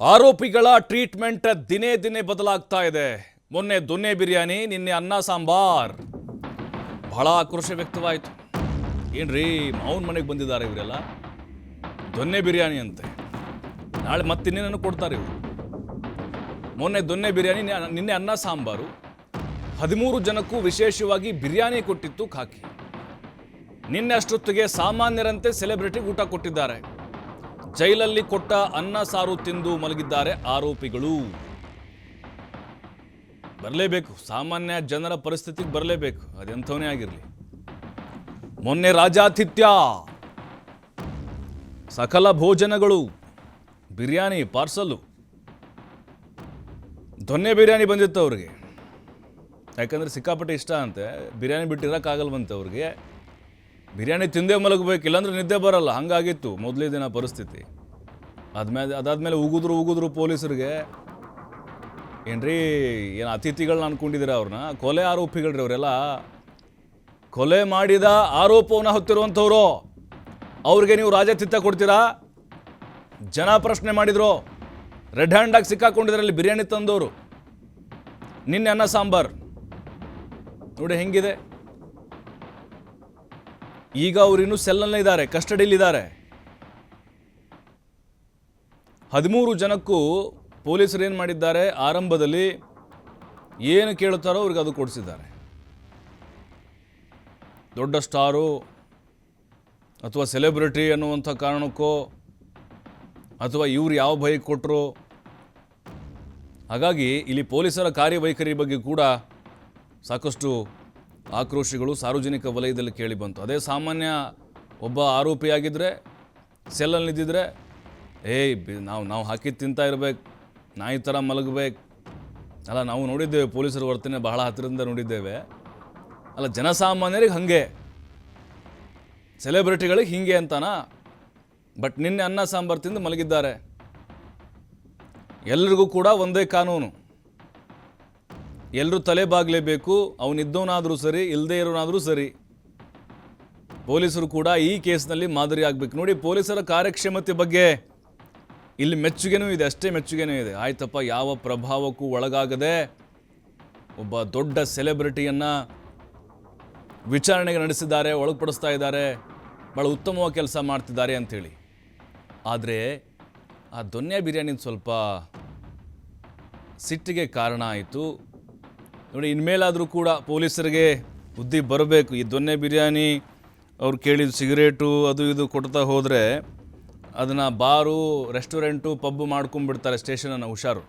ಆರೋಪಿಗಳ ಟ್ರೀಟ್ಮೆಂಟ್ ದಿನೇ ದಿನೇ ಬದಲಾಗ್ತಾ ಇದೆ. ಮೊನ್ನೆ ದೊನ್ನೆ ಬಿರಿಯಾನಿ, ನಿನ್ನೆ ಅನ್ನ ಸಾಂಬಾರ್. ಬಹಳ ಆಕ್ರೋಶ ವ್ಯಕ್ತವಾಯಿತು. ಏನ್ರಿ, ಮಾವನ ಮನೆಗೆ ಬಂದಿದ್ದಾರೆ ಇವರೆಲ್ಲ? ದೊನ್ನೆ ಬಿರಿಯಾನಿ ಅಂತೆ. ನಾಳೆ ಮತ್ತಿನ್ನೇನನ್ನು ಕೊಡ್ತಾರೆ ಇವರು. ಮೊನ್ನೆ ದೊನ್ನೆ ಬಿರಿಯಾನಿ ನಿನ್ನೆ ಅನ್ನ ಸಾಂಬಾರು. ಹದಿಮೂರು ಜನಕ್ಕೂ ವಿಶೇಷವಾಗಿ ಬಿರಿಯಾನಿ ಕೊಟ್ಟಿತ್ತು ಖಾಕಿ. ನಿನ್ನೆ ಅಷ್ಟೊತ್ತಿಗೆ ಸಾಮಾನ್ಯರಂತೆ ಸೆಲೆಬ್ರಿಟಿ ಊಟ ಕೊಟ್ಟಿದ್ದಾರೆ. ಜೈಲಲ್ಲಿ ಕೊಟ್ಟ ಅನ್ನ ಸಾರು ತಿಂದು ಮಲಗಿದ್ದಾರೆ ಆರೋಪಿಗಳು. ಬರಲೇಬೇಕು, ಸಾಮಾನ್ಯ ಜನರ ಪರಿಸ್ಥಿತಿಗೆ ಬರಲೇಬೇಕು ಅದೆಂಥವನೇ ಆಗಿರಲಿ. ಮೊನ್ನೆ ರಾಜಾತಿಥ್ಯ, ಸಕಲ ಭೋಜನಗಳು, ಬಿರಿಯಾನಿ, ಪಾರ್ಸಲ್ಲು. ದೊನ್ನೆ ಬಿರಿಯಾನಿ ಬಂದಿತ್ತು ಅವ್ರಿಗೆ. ಯಾಕಂದ್ರೆ ಸಿಕ್ಕಾಪಟ್ಟೆ ಇಷ್ಟ ಅಂತೆ, ಬಿರಿಯಾನಿ ಬಿಟ್ಟಿರೋಕ್ಕಾಗಲ್ವಂತೆ ಅವ್ರಿಗೆ. ಬಿರಿಯಾನಿ ತಿಂದೇ ಮಲಗಬೇಕು, ಇಲ್ಲಾಂದ್ರೆ ನಿದ್ದೆ ಬರಲ್ಲ. ಹಂಗಾಗಿತ್ತು ಮೊದಲೇ ದಿನ ಪರಿಸ್ಥಿತಿ. ಅದ್ಮೇಲೆ ಅದಾದ್ಮೇಲೆ ಉಗಿದ್ರು ಉಗಿದ್ರು ಪೊಲೀಸರಿಗೆ. ಏನ್ರಿ, ಏನು ಅತಿಥಿಗಳನ್ನ ಅನ್ಕೊಂಡಿದ್ದೀರ ಅವ್ರನ್ನ? ಕೊಲೆ ಆರೋಪಿಗಳ್ರಿ ಅವರೆಲ್ಲ. ಕೊಲೆ ಮಾಡಿದ ಆರೋಪವನ್ನು ಹೊತ್ತಿರುವಂಥವ್ರು. ಅವ್ರಿಗೆ ನೀವು ರಾಜತಿತ್ತ ಕೊಡ್ತೀರಾ? ಜನ ಪ್ರಶ್ನೆ ಮಾಡಿದ್ರು. ರೆಡ್ ಹ್ಯಾಂಡಾಗಿ ಸಿಕ್ಕಾಕೊಂಡಿದ್ರಲ್ಲಿ ಬಿರಿಯಾನಿ ತಂದವರು ನಿನ್ನೆ ಅನ್ನ ಸಾಂಬಾರ್. ನೋಡಿ ಹೆಂಗಿದೆ. ಈಗ ಅವರು ಇನ್ನೂ ಸೆಲ್ಲಲ್ಲೇ ಇದ್ದಾರೆ, ಕಸ್ಟಡಿಯಲ್ಲಿದ್ದಾರೆ. ಹದಿಮೂರು ಜನಕ್ಕೂ ಪೊಲೀಸರು ಏನು ಮಾಡಿದ್ದಾರೆ, ಆರಂಭದಲ್ಲಿ ಏನು ಕೇಳುತ್ತಾರೋ ಅವ್ರಿಗೆ ಅದು ಕೊಡಿಸಿದ್ದಾರೆ. ದೊಡ್ಡ ಸ್ಟಾರು ಅಥವಾ ಸೆಲೆಬ್ರಿಟಿ ಅನ್ನುವಂಥ ಕಾರಣಕ್ಕೋ ಅಥವಾ ಇವ್ರು ಯಾವ ಭಯ ಕೊಟ್ಟರು ಹಾಗಾಗಿ ಇಲ್ಲಿ ಪೊಲೀಸರ ಕಾರ್ಯವೈಖರಿ ಬಗ್ಗೆ ಕೂಡ ಸಾಕಷ್ಟು ಆಕ್ರೋಶಗಳು ಸಾರ್ವಜನಿಕ ವಲಯದಲ್ಲಿ ಕೇಳಿ ಬಂತು. ಅದೇ ಸಾಮಾನ್ಯ ಒಬ್ಬ ಆರೋಪಿಯಾಗಿದ್ದರೆ ಸೆಲ್ಲಲ್ಲಿ ನಿಂತಿದ್ರೆ, ಏಯ್ ನಾವು ನಾವು ಹಾಕಿ ತಿಂತಾ ಇರಬೇಕು, ನಾಯಿ ಥರ ಮಲಗಬೇಕು. ಅಲ್ಲ, ನಾವು ನೋಡಿದ್ದೇವೆ, ಪೊಲೀಸರ ವರ್ತನೆ ಬಹಳ ಹತ್ತಿರದಿಂದ ನೋಡಿದ್ದೇವೆ. ಅಲ್ಲ, ಜನಸಾಮಾನ್ಯರಿಗೆ ಹಾಗೆ. ಸೆಲೆಬ್ರಿಟಿಗಳಿಗೆ ಹೀಗೆ ಅಂತಾನಾ? ಬಟ್ ನಿನ್ನೆ ಅನ್ನ ಸಾಂಬಾರು ತಿಂದು ಮಲಗಿದ್ದಾರೆ. ಎಲ್ರಿಗೂ ಕೂಡ ಒಂದೇ ಕಾನೂನು. ಎಲ್ಲರೂ ತಲೆ ಬಾಗಲೇಬೇಕು ಅವನಿದ್ದವನಾದರೂ ಸರಿ ಇಲ್ಲದೇ ಇರೋನಾದರೂ ಸರಿ. ಪೊಲೀಸರು ಕೂಡ ಈ ಕೇಸ್ನಲ್ಲಿ ಮಾದರಿ ಆಗಬೇಕು. ನೋಡಿ, ಪೊಲೀಸರ ಕಾರ್ಯಕ್ಷಮತೆ ಬಗ್ಗೆ ಇಲ್ಲಿ ಮೆಚ್ಚುಗೆನೂ ಇದೆ, ಅಷ್ಟೇ ಮೆಚ್ಚುಗೆನೂ ಇದೆ. ಆಯ್ತಪ್ಪ, ಯಾವ ಪ್ರಭಾವಕ್ಕೂ ಒಳಗಾಗದೆ ಒಬ್ಬ ದೊಡ್ಡ ಸೆಲೆಬ್ರಿಟಿಯನ್ನು ವಿಚಾರಣೆಗೆ ನಡೆಸಿದ್ದಾರೆ, ಒಳಪಡಿಸ್ತಾ ಇದ್ದಾರೆ ಭಾಳ ಉತ್ತಮವಾಗಿ ಕೆಲಸ ಮಾಡ್ತಿದ್ದಾರೆ ಅಂಥೇಳಿ. ಆದರೆ ಆ ದೊನ್ನೆ ಬಿರಿಯಾನಿ ಸ್ವಲ್ಪ ಸಿಟ್ಟಿಗೆ ಕಾರಣ ಆಯಿತು. ನೋಡಿ, ಇನ್ಮೇಲಾದರೂ ಕೂಡ ಪೊಲೀಸರಿಗೆ ಬುದ್ಧಿ ಬರಬೇಕು. ಈ ದೊನ್ನೆ ಬಿರಿಯಾನಿ ಅವ್ರು ಕೇಳಿದ ಸಿಗರೇಟು ಅದು ಇದು ಕೊಡ್ತಾ ಹೋದರೆ ಅದನ್ನು ಬಾರು, ರೆಸ್ಟೋರೆಂಟು ಪಬ್ ಮಾಡ್ಕೊಂಬಿಡ್ತಾರೆ ಸ್ಟೇಷನನ್ನು ಹುಷಾರು.